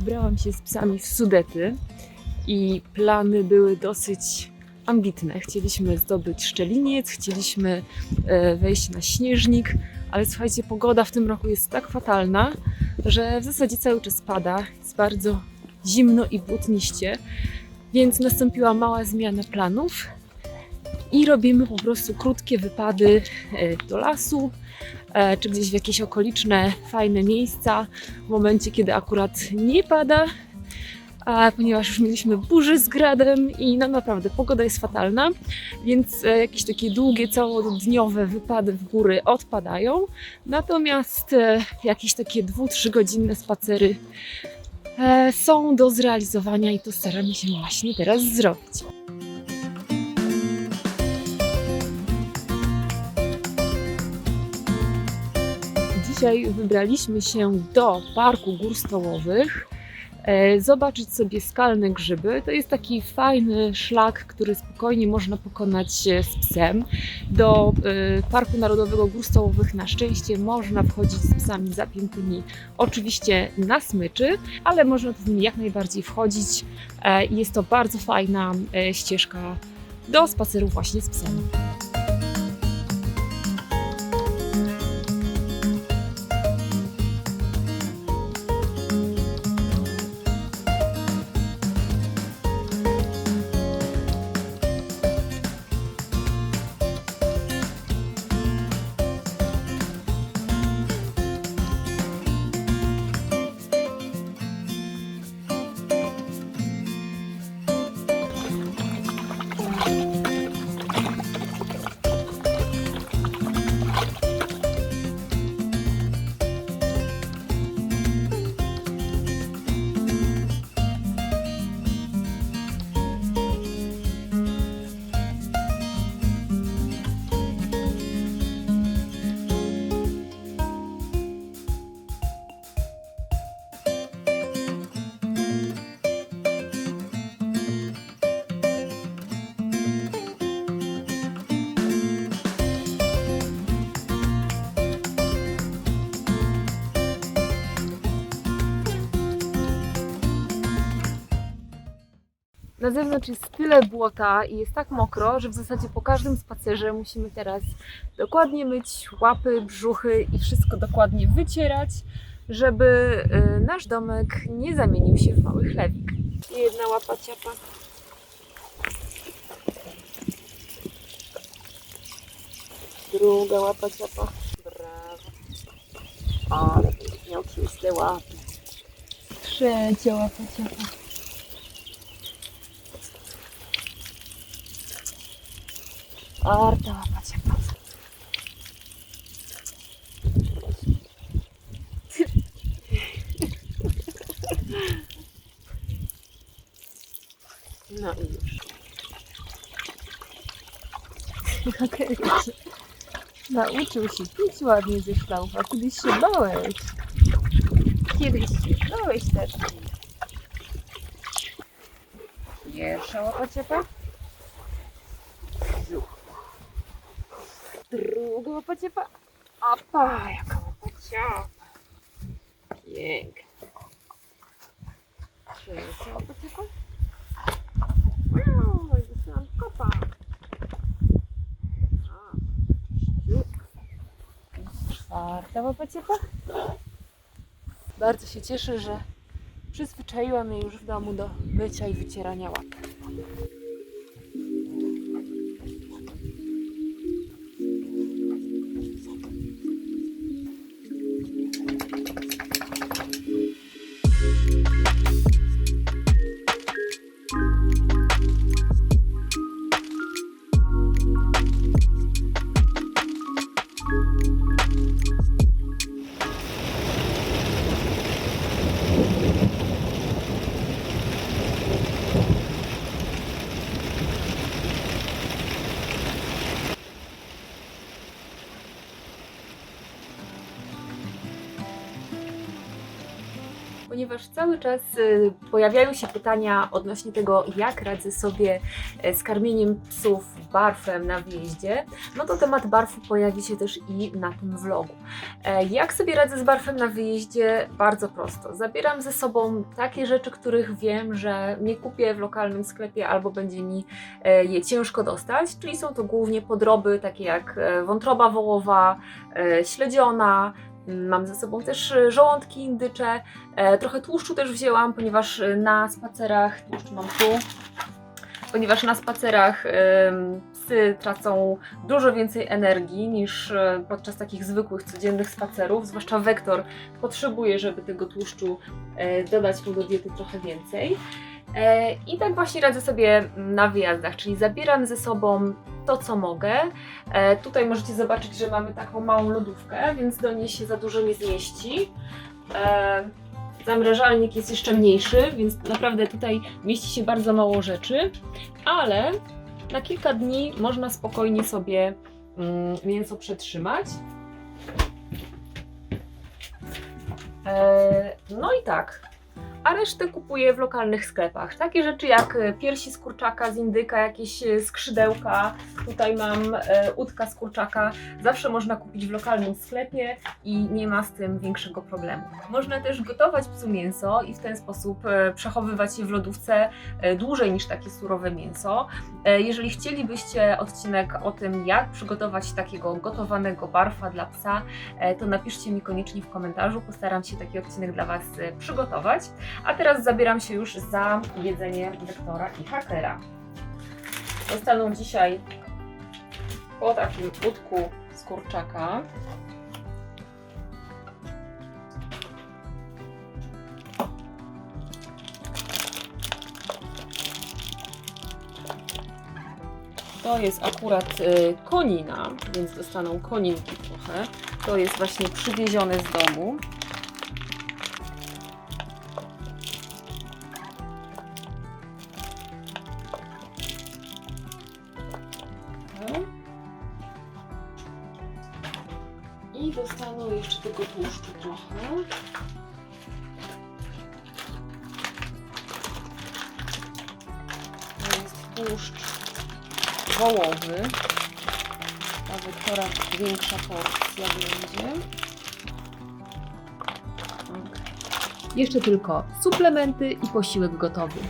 wybrałam się z psami w Sudety i plany były dosyć ambitne. Chcieliśmy zdobyć szczeliniec, chcieliśmy e, wejść na śnieżnik, ale słuchajcie, pogoda w tym roku jest tak fatalna, że w zasadzie cały czas pada. Jest bardzo zimno i błotniście, więc nastąpiła mała zmiana planów i robimy po prostu krótkie wypady e, do lasu, e, czy gdzieś w jakieś okoliczne, fajne miejsca, w momencie, kiedy akurat nie pada, a ponieważ już mieliśmy burzy z gradem i no naprawdę pogoda jest fatalna, więc e, jakieś takie długie, całodniowe wypady w góry odpadają, natomiast jakieś takie dwu-trzy godzinne spacery są do zrealizowania i to staramy się właśnie teraz zrobić. Dzisiaj wybraliśmy się do Parku Gór Stołowych, e, zobaczyć sobie skalne grzyby. To jest taki fajny szlak, który spokojnie można pokonać e, z psem. Do e, Parku Narodowego Gór Stołowych na szczęście można wchodzić z psami zapiętymi oczywiście na smyczy, ale można z nimi jak najbardziej wchodzić jest to bardzo fajna ścieżka do spaceru właśnie z psem. Na zewnątrz jest tyle błota i jest tak mokro, że w zasadzie po każdym spacerze musimy teraz dokładnie myć łapy, brzuchy i wszystko dokładnie wycierać, żeby y, nasz domek nie zamienił się w mały chlewik. Jedna łapa ciapa. Druga łapa ciapa. Brawo. Ale miał łapy. Trzecia łapa ciapa. Czwarta łapa ciapa. No i już. Hakerek nauczył się pić ładnie ze szlaufa. Kiedyś się bałeś. Kiedyś się bałeś też. Pierwsza łapa ciepła. Łapa ciepła. Opa, jaka łapa ciepła. Pięknie. Trzecia łapa ciepła. Wow, dostałam kopa. A. Czwarta łapa ciepła. Bardzo się cieszę, że przyzwyczaiłam mnie już w domu do mycia i wycierania łap. Ponieważ cały czas y, pojawiają się pytania odnośnie tego, jak radzę sobie e, z karmieniem psów barfem na wyjeździe, no to temat barfu pojawi się też i na tym vlogu. E, Jak sobie radzę z barfem na wyjeździe? Bardzo prosto. Zabieram ze sobą takie rzeczy, których wiem, że nie kupię w lokalnym sklepie albo będzie mi e, je ciężko dostać, czyli są to głównie podroby takie jak wątroba wołowa, śledziona, Mam ze sobą też e, żołądki indycze. E, trochę tłuszczu też wzięłam, ponieważ e, na spacerach, tłuszcz mam tu, ponieważ na spacerach psy tracą dużo więcej energii niż podczas takich zwykłych, codziennych spacerów. Zwłaszcza wektor potrzebuje, żeby tego tłuszczu dodać mu do diety trochę więcej. E, I tak właśnie radzę sobie na wyjazdach, czyli zabieram ze sobą to, co mogę. E, tutaj możecie zobaczyć, że mamy taką małą lodówkę, więc do niej się za dużo nie zmieści. E, zamrażalnik jest jeszcze mniejszy, więc naprawdę tutaj mieści się bardzo mało rzeczy, ale na kilka dni można spokojnie sobie mm, mięso przetrzymać. No i tak. A resztę kupuję w lokalnych sklepach. Takie rzeczy jak e, piersi z kurczaka, z indyka, jakieś e, skrzydełka. Tutaj mam e, udka z kurczaka. Zawsze można kupić w lokalnym sklepie i nie ma z tym większego problemu. Można też gotować psu mięso i w ten sposób e, przechowywać je w lodówce e, dłużej niż takie surowe mięso. E, Jeżeli chcielibyście odcinek o tym, jak przygotować takiego gotowanego barfa dla psa, e, to napiszcie mi koniecznie w komentarzu. Postaram się taki odcinek dla Was e, przygotować. A teraz zabieram się już za jedzenie Wektora i Hakera. Dostaną dzisiaj po takim udku z kurczaka. To jest akurat y, konina, więc dostaną koninki trochę. To jest właśnie przywiezione z domu. I dostaną jeszcze tego tłuszczu trochę. To jest tłuszcz wołowy. Ta Wiktora większa porcja będzie. Jeszcze tylko suplementy i posiłek gotowy.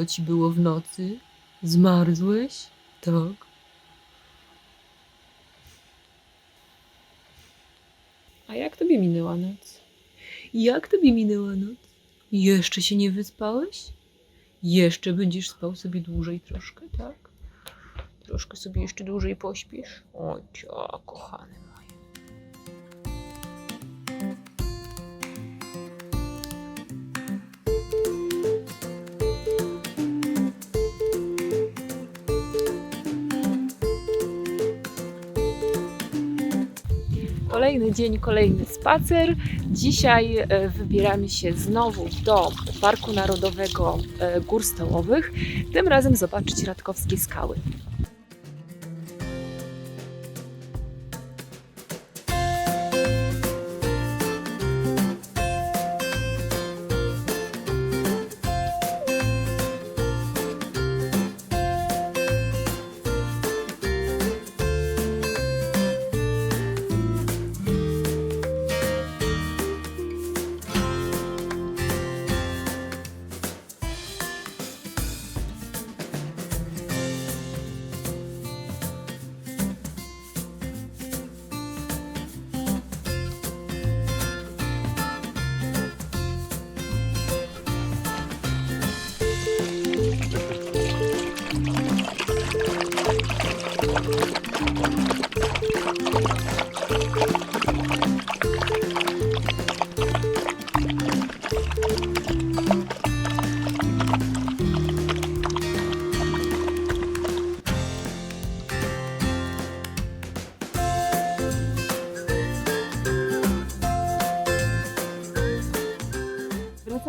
Zimno ci było w nocy? Zmarzłeś? Tak. A jak tobie minęła noc? Jak tobie minęła noc? Jeszcze się nie wyspałeś? Jeszcze będziesz spał sobie dłużej troszkę, tak? Troszkę sobie jeszcze dłużej pośpisz? Oj, cia, kochany Kolejny dzień, kolejny spacer. Dzisiaj e, wybieramy się znowu do Parku Narodowego e, Gór Stołowych. Tym razem zobaczyć Radkowskie Skały. Thank you.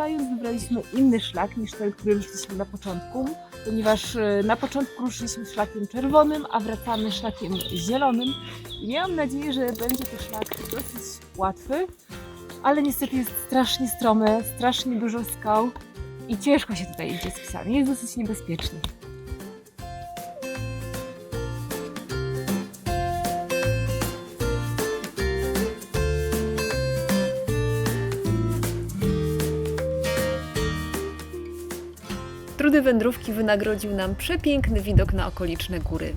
Wybraliśmy inny szlak niż ten, który ruszyliśmy na początku, ponieważ e, na początku ruszyliśmy szlakiem czerwonym, a wracamy szlakiem zielonym. I miałam nadzieję, że będzie to szlak dosyć łatwy, ale niestety jest strasznie stromy, strasznie dużo skał i ciężko się tutaj idzie z psami. Jest dosyć niebezpieczny. Wędrówki wynagrodził nam przepiękny widok na okoliczne góry.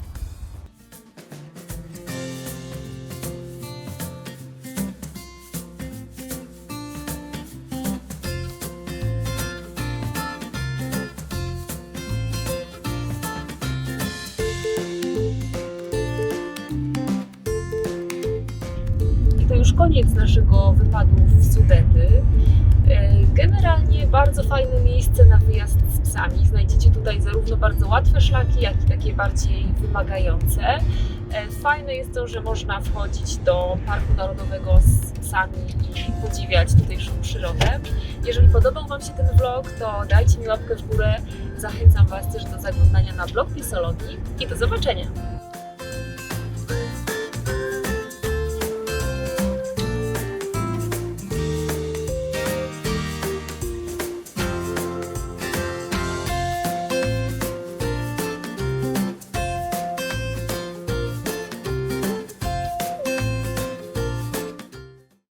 I to już koniec naszego wypadu w Sudety. Bardzo fajne miejsce na wyjazd z psami. Znajdziecie tutaj zarówno bardzo łatwe szlaki, jak i takie bardziej wymagające. E, Fajne jest to, że można wchodzić do Parku Narodowego z psami i podziwiać tutejszą przyrodę. Jeżeli podobał Wam się ten vlog, to dajcie mi łapkę w górę. Zachęcam Was też do zaglądania na blog Pisologii i do zobaczenia!